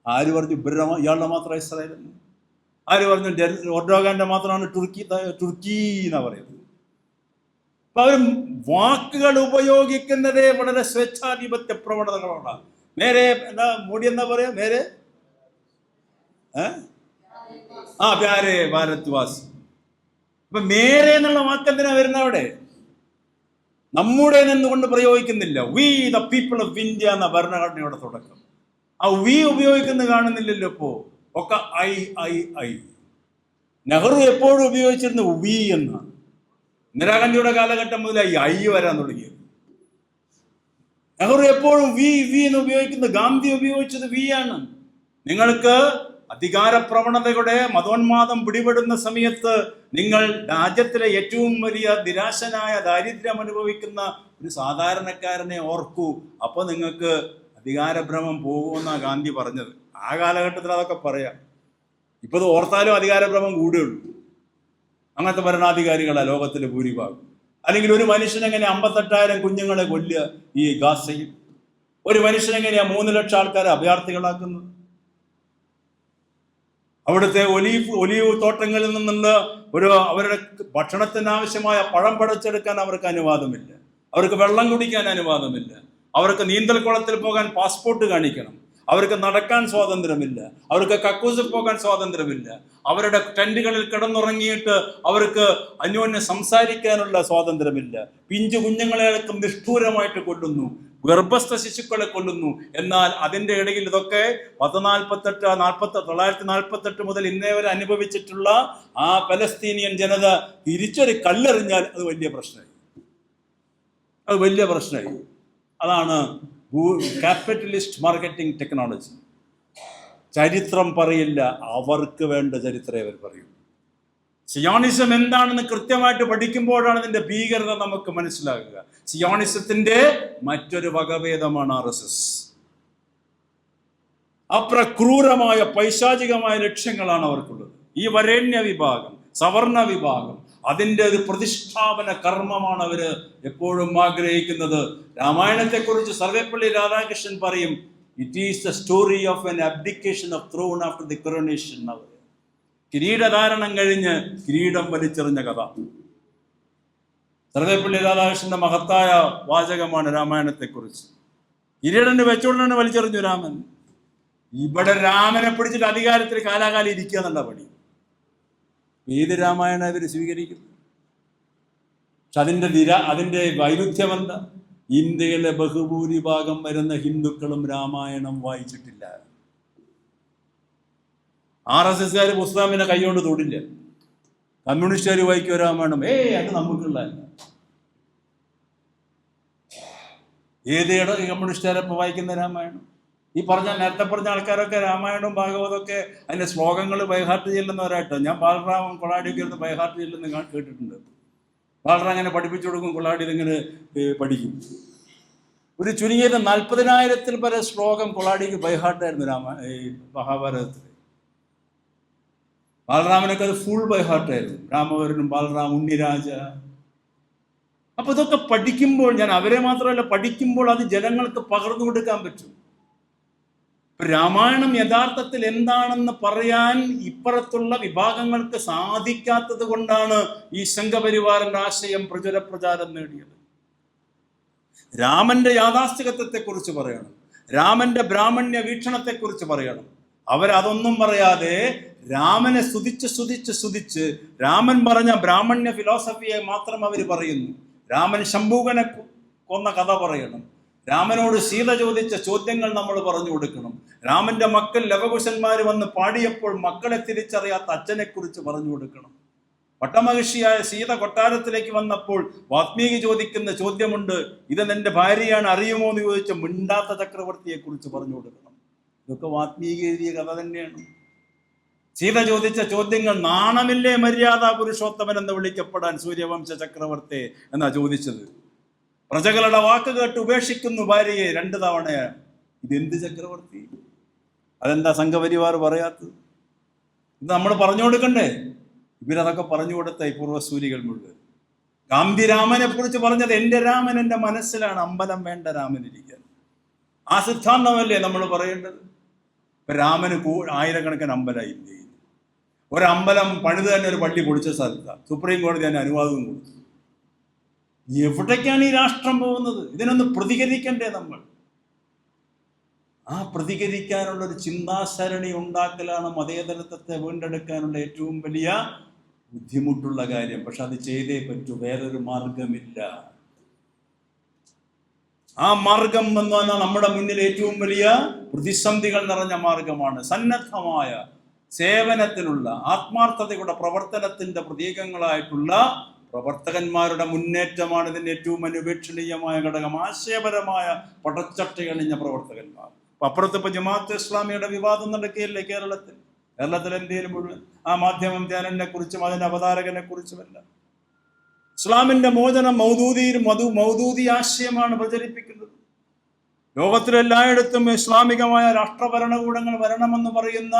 ആര് പറഞ്ഞു ഇവരുടെ മാ- ഇയാളുടെ മാത്രം ഇസ്രായേൽ എന്ന് ആര് പറഞ്ഞു ഒർഡോഗാന്റെ മാത്രമാണ് ടുർക്കി ടുർക്കി എന്നാ പറയുന്നത്? അപ്പൊ അവർ വാക്കുകൾ ഉപയോഗിക്കുന്നതേ വളരെ സ്വേച്ഛാധിപത്യ പ്രവണതകളാണ്. നേരെ എന്താ മോഡി എന്താ പറയാ? നേരെ? ആ പ്യാരെ ഭാരത് വാസി അപ്പൊ മേരെ എന്നുള്ള വാക്കെന്തിനാ വരുന്ന അവിടെ? നമ്മുടെ നിന്നുകൊണ്ട് പ്രയോഗിക്കുന്നില്ല. We the people of India എന്ന ഭരണഘടനയുടെ തുടക്കം. ആ വി ഉപയോഗിക്കുന്നത് കാണുന്നില്ലല്ലോ ഇപ്പോ. ഒക്കെ ഐ ഐ ഐ. നെഹ്റു എപ്പോഴും ഉപയോഗിച്ചിരുന്നു വി എന്നാണ്. ഇന്ദിരാഗാന്ധിയുടെ കാലഘട്ടം മുതൽ ഈ ഐ വരാൻ തുടങ്ങിയത് നെഹ്റു എപ്പോഴും വി വി എന്ന് ഉപയോഗിക്കുന്നത് ഗാന്ധി ഉപയോഗിച്ചത് വി ആണ്. നിങ്ങൾക്ക് അധികാര പ്രവണതയുടെ മതോന്മാദം പിടിപെടുന്ന സമയത്ത് നിങ്ങൾ രാജ്യത്തിലെ ഏറ്റവും വലിയ നിരാശനായ ദാരിദ്ര്യം അനുഭവിക്കുന്ന ഒരു സാധാരണക്കാരനെ ഓർക്കൂ. അപ്പോൾ നിങ്ങൾക്ക് അധികാരഭ്രമം പോകുമെന്നാണ് ഗാന്ധി പറഞ്ഞത്. ആ കാലഘട്ടത്തിൽ അതൊക്കെ പറയാം. ഇപ്പൊ ഇത് ഓർത്താലും അധികാരഭ്രമം കൂടുകയുള്ളൂ അങ്ങനത്തെ ഭരണാധികാരികളാണ് ലോകത്തിലെ ഭൂരിഭാഗം. അല്ലെങ്കിൽ ഒരു മനുഷ്യനെങ്ങനെ അമ്പത്തെട്ടായിരം കുഞ്ഞുങ്ങളെ കൊല്ലുക ഈ ഗാസയിൽ? ഒരു മനുഷ്യനെങ്ങനെയാ മൂന്ന് ലക്ഷം ആൾക്കാരെ അഭയാർത്ഥികളാക്കുന്നത്? അവിടുത്തെ ഒലീവ് ഒലീവ് തോട്ടങ്ങളിൽ നിന്നുള്ള ഒരു അവരുടെ ഭക്ഷണത്തിനാവശ്യമായ പഴം പടച്ചെടുക്കാൻ അവർക്ക് അനുവാദമില്ല. അവർക്ക് വെള്ളം കുടിക്കാൻ അനുവാദമില്ല. അവർക്ക് നീന്തൽ കുളത്തിൽ പോകാൻ പാസ്പോർട്ട് കാണിക്കണം. അവർക്ക് നടക്കാൻ സ്വാതന്ത്ര്യമില്ല. അവർക്ക് കക്കൂസിൽ പോകാൻ സ്വാതന്ത്ര്യമില്ല. അവരുടെ ടെന്റുകളിൽ കിടന്നുറങ്ങിയിട്ട് അവർക്ക് അന്യോന്യം സംസാരിക്കാനുള്ള സ്വാതന്ത്ര്യമില്ല. പിഞ്ചു കുഞ്ഞുങ്ങളെ അടക്കം നിഷ്ഠൂരമായിട്ട് കൊല്ലുന്നു. ഗർഭസ്ഥ ശിശുക്കളെ കൊല്ലുന്നു. എന്നാൽ അതിന്റെ ഇടയിൽ ഇതൊക്കെ പത്ത് നാൽപ്പത്തെട്ട് നാൽപ്പത്തി തൊള്ളായിരത്തി നാൽപ്പത്തെട്ട് മുതൽ ഇന്നേ വരെ അനുഭവിച്ചിട്ടുള്ള ആ പലസ്തീനിയൻ ജനത തിരിച്ചൊരു കല്ലെറിഞ്ഞാൽ അത് വലിയ പ്രശ്നമായി. അത് വലിയ പ്രശ്നമായി. അതാണ് ക്യാപിറ്റലിസ്റ്റ് മാർക്കറ്റിംഗ് ടെക്നോളജി. ചരിത്രം പറയില്ല അവർക്ക് വേണ്ട ചരിത്രമേ അവർ പറയൂ. സിയോണിസം എന്താണെന്ന് കൃത്യമായിട്ട് പഠിക്കുമ്പോഴാണ് ഇതിന്റെ ഭീകരത നമുക്ക് മനസ്സിലാകുക. സിയോണിസത്തിന്റെ മറ്റൊരു വകഭേദമാണ് ആർ എസ് എസ്. അപ്രക്രൂരമായ പൈശാചികമായ ലക്ഷ്യങ്ങളാണ് അവർക്കുള്ളത്. ഈ വരേണ്യ വിഭാഗം സവർണ വിഭാഗം അതിന്റെ ഒരു പ്രതിഷ്ഠാപന കർമ്മമാണ് അവർ എപ്പോഴും ആഗ്രഹിക്കുന്നത്. രാമായണത്തെക്കുറിച്ച് സർവേപ്പള്ളി രാധാകൃഷ്ണൻ പറയും it is the story of an abdication of throne after the coronation അവർ കിരീടധാരണം കഴിഞ്ഞ് കിരീടം വലിച്ചെറിഞ്ഞ കഥ. സർവേപ്പള്ളി രാധാകൃഷ്ണന്റെ മഹത്തായ വാചകമാണ് രാമായണത്തെക്കുറിച്ച്. കിരീടന് വെച്ചുകൊണ്ടാണ് വലിച്ചെറിഞ്ഞു രാമൻ. ഇവിടെ രാമനെ പിടിച്ചിട്ട് അധികാരത്തിൽ കാലാകാലം ഇരിക്കുക എന്നുള്ള പണി. ഏത് രാമായണം ഇവർ സ്വീകരിക്കുന്നു? പക്ഷെ അതിന്റെ നിര അതിന്റെ വൈരുദ്ധ്യമെന്താ? ഇന്ത്യയിലെ ബഹുഭൂരിഭാഗം വരുന്ന ഹിന്ദുക്കളും രാമായണം വായിച്ചിട്ടില്ല. ആർ എസ് എസ്കാർ മുസ്ലാമിനെ കൈകൊണ്ട് തൊടില്ല. കമ്മ്യൂണിസ്റ്റുകാർ വായിക്കുക രാമായണം? ഏ അത് നമുക്കുള്ളതല്ല ഏത് കമ്മ്യൂണിസ്റ്റുകാരപ്പോൾ വായിക്കുന്ന രാമായണം? ഈ പറഞ്ഞ നേരത്തെ പറഞ്ഞ ആൾക്കാരൊക്കെ രാമായണവും ഭാഗവതമൊക്കെ അതിന്റെ ശ്ലോകങ്ങൾ ബൈഹാർട്ട് ചെല്ലുന്നവരായിട്ടോ ഞാൻ ബാലറാമൻ കൊളാടിയൊക്കെ ഇരുന്ന് ബൈഹാർട്ട് ചെല്ലുന്ന കേട്ടിട്ടുണ്ട്. ബാലറാം അങ്ങനെ പഠിപ്പിച്ചു കൊടുക്കും കൊളാടി ഇതിങ്ങനെ പഠിക്കും. ഒരു ചുരുങ്ങിയത് നാൽപ്പതിനായിരത്തിൽ വരെ ശ്ലോകം കൊളാടിക്ക് ബൈഹാർട്ടായിരുന്നു രാമ ഈ മഹാഭാരതത്തിൽ ബാലറാമനൊക്കെ അത് ഫുൾ ബൈഹാർട്ടായിരുന്നു. രാമവരനും ബാലറാം ഉണ്ണിരാജ. അപ്പൊ ഇതൊക്കെ പഠിക്കുമ്പോൾ ഞാൻ അവരെ മാത്രമല്ല പഠിക്കുമ്പോൾ അത് ജനങ്ങൾക്ക് പകർന്നു കൊടുക്കാൻ പറ്റും. രാമായണം യഥാർത്ഥത്തിൽ എന്താണെന്ന് പറയാൻ ഇപ്പുറത്തുള്ള വിഭാഗങ്ങൾക്ക് സാധിക്കാത്തത് കൊണ്ടാണ് ഈ സംഘപരിവാറിന്റെ ആശയം പ്രചുര പ്രചാരം നേടിയത്. രാമന്റെ യാഥാസ്ഥികത്വത്തെക്കുറിച്ച് പറയണം. രാമന്റെ ബ്രാഹ്മണ്യ വീക്ഷണത്തെക്കുറിച്ച് പറയണം. അവരതൊന്നും പറയാതെ രാമനെ സ്തുതിച്ച് സ്തുതിച്ച് സ്തുതിച്ച് രാമൻ പറഞ്ഞ ബ്രാഹ്മണ്യ ഫിലോസഫിയെ മാത്രം അവർ പറയുന്നു. രാമൻ ശംഭൂകനെ കൊന്ന കഥ പറയണം. രാമനോട് സീത ചോദിച്ച ചോദ്യങ്ങൾ നമ്മൾ പറഞ്ഞു കൊടുക്കണം. രാമന്റെ മക്കൾ ലവകുശന്മാർ വന്ന് പാടിയപ്പോൾ മക്കളെ തിരിച്ചറിയാത്ത അച്ഛനെ കുറിച്ച് പറഞ്ഞു കൊടുക്കണം. പട്ടമഹിഷിയായ സീത കൊട്ടാരത്തിലേക്ക് വന്നപ്പോൾ വാത്മീകി ചോദിക്കുന്ന ചോദ്യമുണ്ട് ഇത് നിന്റെ ഭാര്യയാണ് അറിയുമോ? എന്ന് ചോദിച്ച മിണ്ടാത്ത ചക്രവർത്തിയെ കുറിച്ച് പറഞ്ഞു കൊടുക്കണം. ഇതൊക്കെ വാത്മീകി എഴുതിയ കഥ തന്നെയാണ്. സീത ചോദിച്ച ചോദ്യങ്ങൾ നാണമില്ലേ മര്യാദ പുരുഷോത്തമൻ എന്ന് വിളിക്കപ്പെടാൻ സൂര്യവംശ ചക്രവർത്തി എന്നാ ചോദിച്ചത്. പ്രജകളുടെ വാക്ക് കേട്ട് ഉപേക്ഷിക്കുന്നു ഭാര്യയെ രണ്ട് തവണയാണ് ഇതെന്ത് ചക്രവർത്തി? അതെന്താ സംഘപരിവാർ പറയാത്തത്? ഇത് നമ്മൾ പറഞ്ഞു കൊടുക്കണ്ടേ? ഇവരതൊക്കെ പറഞ്ഞു കൊടുത്ത ഈ പൂർവസൂരികൾ മുഴുവൻ. ഗാന്ധിരാമനെ കുറിച്ച് പറഞ്ഞത് എന്റെ രാമൻ എന്റെ മനസ്സിലാണ് അമ്പലം വേണ്ട രാമൻ ഇരിക്കാൻ. ആ സിദ്ധാന്തമല്ലേ നമ്മൾ പറയേണ്ടത്? ഇപ്പൊ രാമന് കൂ- ആയിരക്കണക്കിന് അമ്പലം ഇന്ത്യയിൽ ഒരമ്പലം പണിത് തന്നെ ഒരു പള്ളി പൊളിച്ച സ്ഥലത്താണ് സുപ്രീം കോടതി തന്നെ അനുവാദവും കൊടുത്തു. എവിടേക്കാണ് ഈ രാഷ്ട്രം പോകുന്നത്? ഇതിനൊന്ന് പ്രതികരിക്കണ്ടേ നമ്മൾ? ആ പ്രതികരിക്കാനുള്ള ഒരു ചിന്താസരണി ഉണ്ടാക്കലാണ് മതേതരത്വത്തെ വീണ്ടെടുക്കാനുള്ള ഏറ്റവും വലിയ ബുദ്ധിമുട്ടുള്ള കാര്യം. പക്ഷെ അത് ചെയ്തേ പറ്റൂ. വേറൊരു മാർഗമില്ല ആ മാർഗം എന്ന് പറഞ്ഞാൽ നമ്മുടെ മുന്നിൽ ഏറ്റവും വലിയ പ്രതിസന്ധികൾ നിറഞ്ഞ മാർഗമാണ് സന്നദ്ധമായ സേവനത്തിനുള്ള ആത്മാർത്ഥതയുടെ പ്രവർത്തനത്തിന്റെ പ്രതീകങ്ങളായിട്ടുള്ള പ്രവർത്തകന്മാരുടെ മുന്നേറ്റമാണ് ഇതിന്റെ ഏറ്റവും അനുപേക്ഷണീയമായ ഘടകം. ആശയപരമായ പടച്ചട്ടയണിഞ്ഞ പ്രവർത്തകന്മാർ. അപ്പൊ അപ്പുറത്ത് ഇപ്പൊ ജമാഅത്ത് ഇസ്ലാമിയുടെ വിവാദം നടക്കുകയല്ലേ കേരളത്തിൽ? കേരളത്തിൽ ഇന്ത്യയിൽ മുഴുവൻ ആ മാധ്യമം ധ്യാനനെ കുറിച്ചും അതിന്റെ അവതാരകനെ കുറിച്ചുമല്ല ഇസ്ലാമിന്റെ മോചനം മൗദൂദിയിൽ മധു മൗദൂദി ആശയമാണ് പ്രചരിപ്പിക്കുന്നത്. ലോകത്തിലെല്ലായിടത്തും ഇസ്ലാമികമായ രാഷ്ട്രഭരണകൂടങ്ങൾ വരണമെന്ന് പറയുന്ന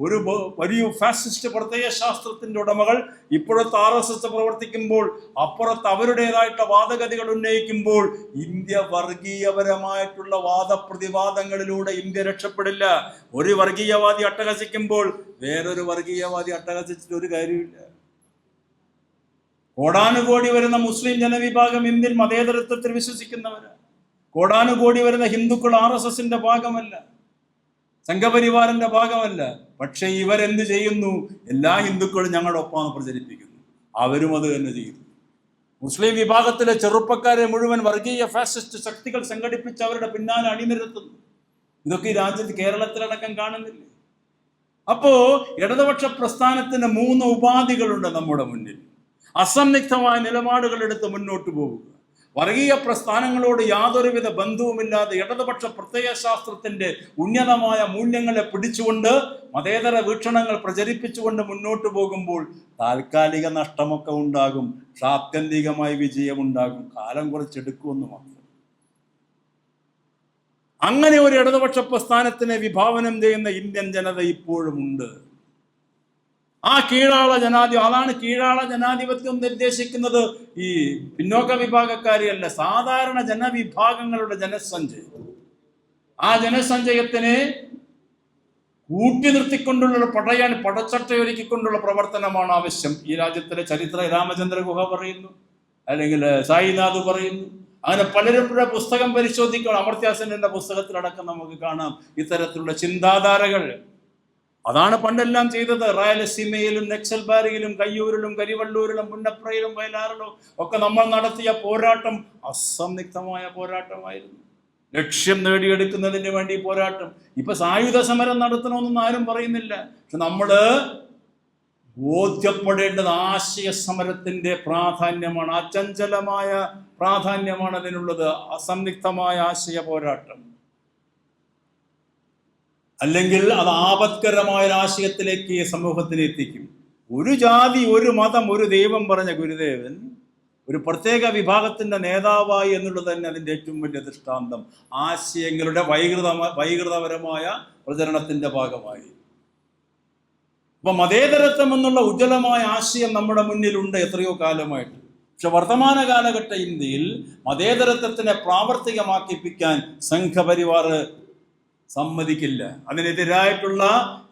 ഒരു വലിയ ഫാസിസ്റ്റ് പ്രത്യയശാസ്ത്രത്തിന്റെ ഉടമകൾ ഇപ്പോഴത്തെ ആർ എസ് എസ് പ്രവർത്തിക്കുമ്പോൾ അപ്പുറത്ത് അവരുടേതായിട്ടുള്ള വാദഗതികൾ ഉന്നയിക്കുമ്പോൾ ഇന്ത്യ വർഗീയപരമായിട്ടുള്ള വാദപ്രതിവാദങ്ങളിലൂടെ ഇന്ത്യ രക്ഷപ്പെടില്ല. ഒരു വർഗീയവാദി അട്ടഹസിക്കുമ്പോൾ വേറൊരു വർഗീയവാദി അട്ടഹസിച്ചിട്ട് ഒരു കാര്യമില്ല കോടാനുകോടി വരുന്ന മുസ്ലിം ജനവിഭാഗം ഇന്ത്യൻ മതേതരത്വത്തിൽ വിശ്വസിക്കുന്നവര്. കോടാനുകോടി വരുന്ന ഹിന്ദുക്കൾ ആർ എസ് എസിന്റെ ഭാഗമല്ല. സംഘപരിവാറിന്റെ ഭാഗമല്ല. പക്ഷെ ഇവരെന്ത് ചെയ്യുന്നു? എല്ലാ ഹിന്ദുക്കളും ഞങ്ങളുടെ ഒപ്പമാണ് പ്രചരിപ്പിക്കുന്നു. അവരും അത് തന്നെ ചെയ്യുന്നു. മുസ്ലിം വിഭാഗത്തിലെ ചെറുപ്പക്കാരെ മുഴുവൻ വർഗീയ ഫാസിസ്റ്റ് ശക്തികൾ സംഘടിപ്പിച്ച് അവരുടെ പിന്നാലെ അണിനിരത്തുന്നു. ഇതൊക്കെ ഈ രാജ്യത്ത് കേരളത്തിലടക്കം കാണുന്നില്ലേ? അപ്പോ ഇടതുപക്ഷ പ്രസ്ഥാനത്തിന് മൂന്ന് ഉപാധികളുണ്ട് നമ്മുടെ മുന്നിൽ. അസംയുക്തമായ നിലപാടുകൾ എടുത്ത് മുന്നോട്ട് പോവുക. വർഗീയ പ്രസ്ഥാനങ്ങളോട് യാതൊരുവിധ ബന്ധവുമില്ലാതെ ഇടതുപക്ഷ പ്രത്യയശാസ്ത്രത്തിന്റെ ഉന്നതമായ മൂല്യങ്ങളെ പിടിച്ചുകൊണ്ട് മതേതര വീക്ഷണങ്ങൾ പ്രചരിപ്പിച്ചുകൊണ്ട് മുന്നോട്ട് പോകുമ്പോൾ താൽക്കാലിക നഷ്ടമൊക്കെ ഉണ്ടാകും. പക്ഷെ ആത്യന്തികമായി വിജയമുണ്ടാകും. കാലം കുറച്ചെടുക്കുമെന്ന് മാത്രം. അങ്ങനെ ഒരു ഇടതുപക്ഷ പ്രസ്ഥാനത്തിനെ വിഭാവനം ചെയ്യുന്ന ഇന്ത്യൻ ജനത ഇപ്പോഴും ഉണ്ട് ആ കീഴാള ജനാധി അതാണ് കീഴാള ജനാധിപത്യം നിർദ്ദേശിക്കുന്നത്. ഈ പിന്നോക്ക വിഭാഗക്കാരെയല്ല സാധാരണ ജനവിഭാഗങ്ങളുടെ ജനസഞ്ചയം. ആ ജനസഞ്ചയത്തിനെ കൂട്ടി നിർത്തിക്കൊണ്ടുള്ള പടയാണ് പടച്ചട്ടയൊരുക്കിക്കൊണ്ടുള്ള പ്രവർത്തനമാണ് ആവശ്യം. ഈ രാജ്യത്തിലെ ചരിത്ര രാമചന്ദ്ര ഗുഹ പറയുന്നു അല്ലെങ്കിൽ സായിനാഥ് പറയുന്നു. അങ്ങനെ പലരും പുസ്തകം പരിശോധിക്കണം. അമർത്യാസന്റെ പുസ്തകത്തിലടക്കം നമുക്ക് കാണാം ഇത്തരത്തിലുള്ള ചിന്താധാരകൾ. അതാണ് പണ്ടെല്ലാം ചെയ്തത്. റായലസീമയിലും നക്സൽ ബാരിയിലും കയ്യൂരിലും കരിവള്ളൂരിലും പുന്നപ്രയിലും വയലാറിലും ഒക്കെ നമ്മൾ നടത്തിയ പോരാട്ടം അസംയുക്തമായ പോരാട്ടമായിരുന്നു. ലക്ഷ്യം നേടിയെടുക്കുന്നതിന് വേണ്ടി പോരാട്ടം. ഇപ്പൊ സായുധ സമരം നടത്തണമെന്നൊന്നും ആരും പറയുന്നില്ല. പക്ഷെ നമ്മൾ ബോധ്യപ്പെടേണ്ടത് ആശയ സമരത്തിന്റെ പ്രാധാന്യമാണ്. അചഞ്ചലമായ പ്രാധാന്യമാണ് അതിനുള്ളത്. അസംയുക്തമായ ആശയ പോരാട്ടം. അല്ലെങ്കിൽ അത് ആപത്കരമായ ഒരാശയത്തിലേക്ക് സമൂഹത്തിനെ എത്തിക്കും. ഒരു ജാതി ഒരു മതം ഒരു ദൈവം പറഞ്ഞ ഗുരുദേവൻ ഒരു പ്രത്യേക വിഭാഗത്തിന്റെ നേതാവായി എന്നുള്ളത് തന്നെ അതിന്റെ ഏറ്റവും വലിയ ദൃഷ്ടാന്തം. ആശയങ്ങളുടെ വൈകൃത വൈകൃതപരമായ പ്രചരണത്തിന്റെ ഭാഗമായി. ഇപ്പൊ മതേതരത്വം എന്നുള്ള ഉജ്ജ്വലമായ ആശയം നമ്മുടെ മുന്നിലുണ്ട് എത്രയോ കാലമായിട്ട്. പക്ഷെ വർത്തമാന കാലഘട്ട ഇന്ത്യയിൽ മതേതരത്വത്തിനെ പ്രാവർത്തികമാക്കിപ്പിക്കാൻ സംഘപരിവാർ സമ്മതിക്കില്ല. അതിനെതിരായിട്ടുള്ള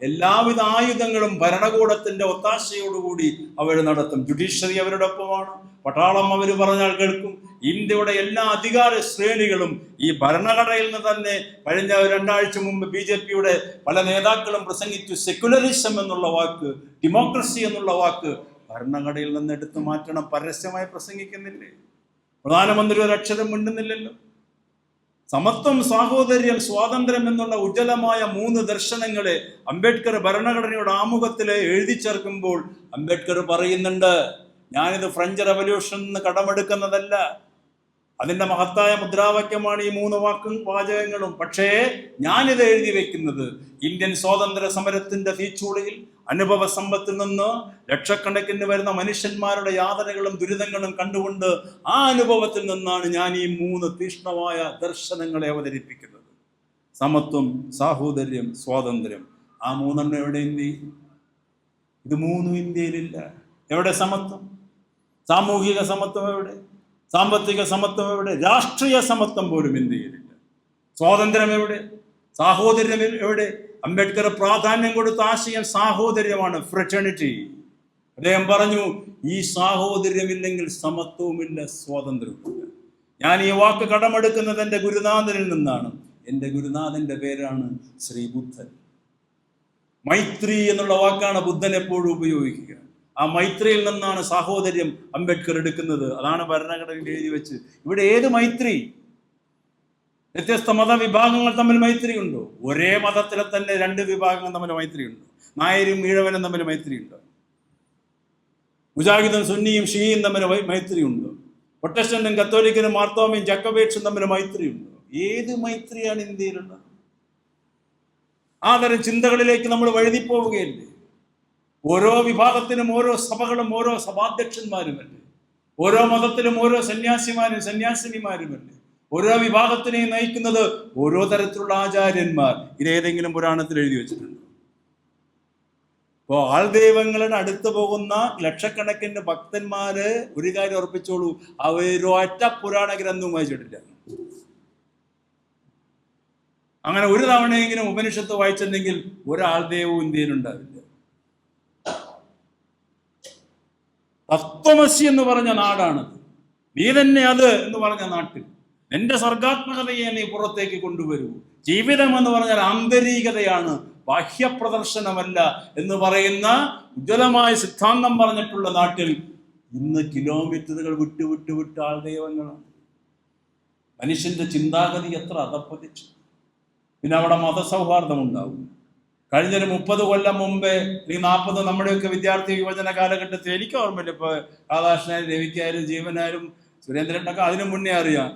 എല്ലാവിധ ആയുധങ്ങളും ഭരണകൂടത്തിന്റെ ഒത്താശയോടുകൂടി അവർ നടത്തും. ജുഡീഷ്യറി അവരുടെ ഒപ്പമാണ്. പട്ടാളം അവർ പറഞ്ഞാൽ കേൾക്കും. ഇന്ത്യയുടെ എല്ലാ അധികാര ശ്രേണികളും ഈ ഭരണഘടനയിൽ നിന്ന് തന്നെ കഴിഞ്ഞ രണ്ടാഴ്ച മുമ്പ് ബി ജെ പിയുടെ പല നേതാക്കളും പ്രസംഗിച്ചു. സെക്യുലറിസം എന്നുള്ള വാക്ക് ഡെമോക്രസി എന്നുള്ള വാക്ക് ഭരണഘടനയിൽ നിന്ന് എടുത്തു മാറ്റണം. പരസ്യമായി പ്രസംഗിക്കുന്നില്ലേ? പ്രധാനമന്ത്രി ഒരു അക്ഷരം മിണ്ടുന്നില്ലല്ലോ. സമത്വം സാഹോദര്യം സ്വാതന്ത്ര്യം എന്നുള്ള ഉജ്ജ്വലമായ മൂന്ന് ദർശനങ്ങളെ അംബേദ്കർ ഭരണഘടനയുടെ ആമുഖത്തിൽ എഴുതി ചേർക്കുമ്പോൾ അംബേദ്കർ പറയുന്നുണ്ട് ഞാനിത് ഫ്രഞ്ച് റവല്യൂഷൻ കടമെടുക്കുന്നതല്ല. അതിന്റെ മഹത്തായ മുദ്രാവാക്യമാണ് ഈ മൂന്ന് വാക്കും വാചകങ്ങളും. പക്ഷേ ഞാനിത് എഴുതി വെക്കുന്നത് ഇന്ത്യൻ സ്വാതന്ത്ര്യ സമരത്തിന്റെ തീച്ചൂളയിൽ അനുഭവ സമ്പത്തിൽ നിന്ന് ലക്ഷക്കണക്കിന് വരുന്ന മനുഷ്യന്മാരുടെ യാതനകളും ദുരിതങ്ങളും കണ്ടുകൊണ്ട് ആ അനുഭവത്തിൽ നിന്നാണ് ഞാൻ ഈ മൂന്ന് തീഷ്ണമായ ദർശനങ്ങളെ അവതരിപ്പിക്കുന്നത്. സമത്വം സാഹോദര്യം സ്വാതന്ത്ര്യം. ആ മൂന്നെണ്ണം എവിടെ ഇന്ത്യയിൽ ഇത് മൂന്നും ഇന്ത്യയിലില്ല. എവിടെ സമത്വം? സാമൂഹിക സമത്വം എവിടെ? സാമ്പത്തിക സമത്വം എവിടെ? രാഷ്ട്രീയ സമത്വം പോലും ഇന്ത്യയിലില്ല. സ്വാതന്ത്ര്യം എവിടെ? സാഹോദര്യം എവിടെ? അംബേദ്കർ പ്രാധാന്യം കൊടുത്ത ആശയം സാഹോദര്യമാണ് ഫ്രറ്റേണിറ്റി അദ്ദേഹം പറഞ്ഞു ഈ സാഹോദര്യമില്ലെങ്കിൽ സമത്വവുമില്ല സ്വാതന്ത്ര്യവുമില്ല. ഞാൻ ഈ വാക്ക് കടമെടുക്കുന്നത് എന്റെ ഗുരുനാഥനിൽ നിന്നാണ്. എന്റെ ഗുരുനാഥന്റെ പേരാണ് ശ്രീ ബുദ്ധൻ. മൈത്രി എന്നുള്ള വാക്കാണ് ബുദ്ധൻ എപ്പോഴും ഉപയോഗിക്കുക. ആ മൈത്രിയിൽ നിന്നാണ് സാഹോദര്യം അംബേദ്കർ എടുക്കുന്നത്. അതാണ് ഭരണഘടനയിൽ എഴുതി വെച്ച്. ഇവിടെ ഏത് മൈത്രി? വ്യത്യസ്ത മതവിഭാഗങ്ങൾ തമ്മിൽ മൈത്രിയുണ്ട്. ഒരേ മതത്തിലെ തന്നെ രണ്ട് വിഭാഗങ്ങൾ തമ്മിൽ മൈത്രിയുണ്ട്. നായരും ഈഴവനും തമ്മിൽ മൈത്രിയുണ്ട്. മുജാഹിദും സുന്നിയും ഷീയും തമ്മിൽ മൈത്രിയുണ്ട്. പ്രൊട്ടസ്റ്റന്റും കത്തോലിക്കനും മാർത്തോമയും ജക്കബേറ്റ്സും തമ്മിൽ മൈത്രിയുണ്ട്. ഏത് മൈത്രിയാണ് ഇന്ത്യയിലുള്ളത്? ആ തരം ചിന്തകളിലേക്ക് നമ്മൾ വഴുതിപ്പോവുകയല്ലേ? ഓരോ വിഭാഗത്തിനും ഓരോ സഭകളും ഓരോ സഭാധ്യക്ഷന്മാരുമല്ലേ? ഓരോ മതത്തിലും ഓരോ സന്യാസിമാരും സന്യാസിനിമാരുമല്ലേ? ഓരോ വിഭാഗത്തിനെയും നയിക്കുന്നത് ഓരോ തരത്തിലുള്ള ആചാര്യന്മാർ. ഇതേതെങ്കിലും പുരാണത്തിൽ എഴുതി വെച്ചിട്ടുണ്ട്. ഇപ്പോൾ ആൾദൈവങ്ങളുടെ അടുത്ത് പോകുന്ന ലക്ഷക്കണക്കിന് ഭക്തന്മാര് ഒരു കാര്യം ഉറപ്പിച്ചോളൂ. അവരൊറ്റ പുരാണ ഗ്രന്ഥവും വായിച്ചിട്ടില്ല. അങ്ങനെ ഒരു തവണയെങ്കിലും ഉപനിഷത്ത് വായിച്ചെന്നെങ്കിൽ ഒരാൾ ദൈവവും ഇന്ത്യയിൽ ഉണ്ടാവില്ല. തത്വമസി എന്ന് പറഞ്ഞ നാടാണ്. നീ തന്നെ അത് എന്ന് പറഞ്ഞ നാട്ടിൽ. നിന്റെ സർഗാത്മകതയെ നീ പുറത്തേക്ക് കൊണ്ടുവരൂ. ജീവിതം എന്ന് പറഞ്ഞാൽ ആന്തരികതയാണ്. ബാഹ്യപ്രദർശനമല്ല എന്ന് പറയുന്ന ഉജ്ജ്വലമായ സിദ്ധാന്തം പറഞ്ഞിട്ടുള്ള നാട്ടിൽ ഇന്ന് കിലോമീറ്ററുകൾ വിട്ടു വിട്ടു വിട്ട് ആൾ ദൈവങ്ങളാണ്. മനുഷ്യന്റെ ചിന്താഗതി എത്ര അതപ്പതിച്ചു പിന്നെ അവിടെ മതസൗഹാർദ്ദം ഉണ്ടാവും കഴിഞ്ഞൊരു മുപ്പത് കൊല്ലം മുമ്പേ ഈ നാൽപ്പത് നമ്മുടെയൊക്കെ വിദ്യാർത്ഥി യുവജന കാലഘട്ടത്തിൽ എനിക്ക് ഓർമ്മയില്ല ഇപ്പൊ രാധാകൃഷ്ണനായാലും രവിക്കായാലും ജീവനായാലും സുരേന്ദ്രനൊക്കെ അതിനു മുന്നേ അറിയാം.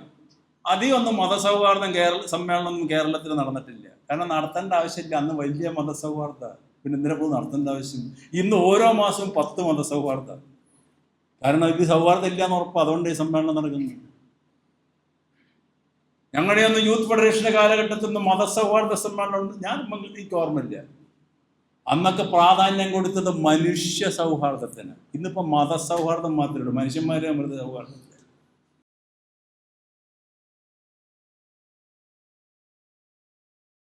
അധികമൊന്നും മതസൗഹാർദ്ദം കേരള സമ്മേളനമൊന്നും കേരളത്തിൽ നടന്നിട്ടില്ല. കാരണം നടത്തേണ്ട ആവശ്യമില്ല. അന്ന് വലിയ മതസൗഹാർദ്ദ. പിന്നെ എന്തിനാ പോകും നടത്തേണ്ട ആവശ്യം. ഇന്ന് ഓരോ മാസവും പത്ത് മതസൗഹാർദ്ദ. കാരണം ഇത് സൗഹാർദ്ദം ഇല്ല എന്ന് ഉറപ്പ്. അതുകൊണ്ട് ഈ സമ്മേളനം നടക്കുന്നു. ഞങ്ങളുടെ ഒന്ന് യൂത്ത് ഫെഡറേഷന്റെ കാലഘട്ടത്തിൽ നിന്ന് മതസൗഹാർദ്ദ സമ്മേളനം ഞാൻ എനിക്ക് ഓർമ്മയില്ല. അന്നൊക്കെ പ്രാധാന്യം കൊടുത്തത് മനുഷ്യ സൗഹാർദ്ദത്തിന്. ഇന്നിപ്പോ മതസൗഹാർദ്ദം മാത്രമേ ഉള്ളൂ. മനുഷ്യന്മാരെ അമൃത സൗഹാർദ്ദം.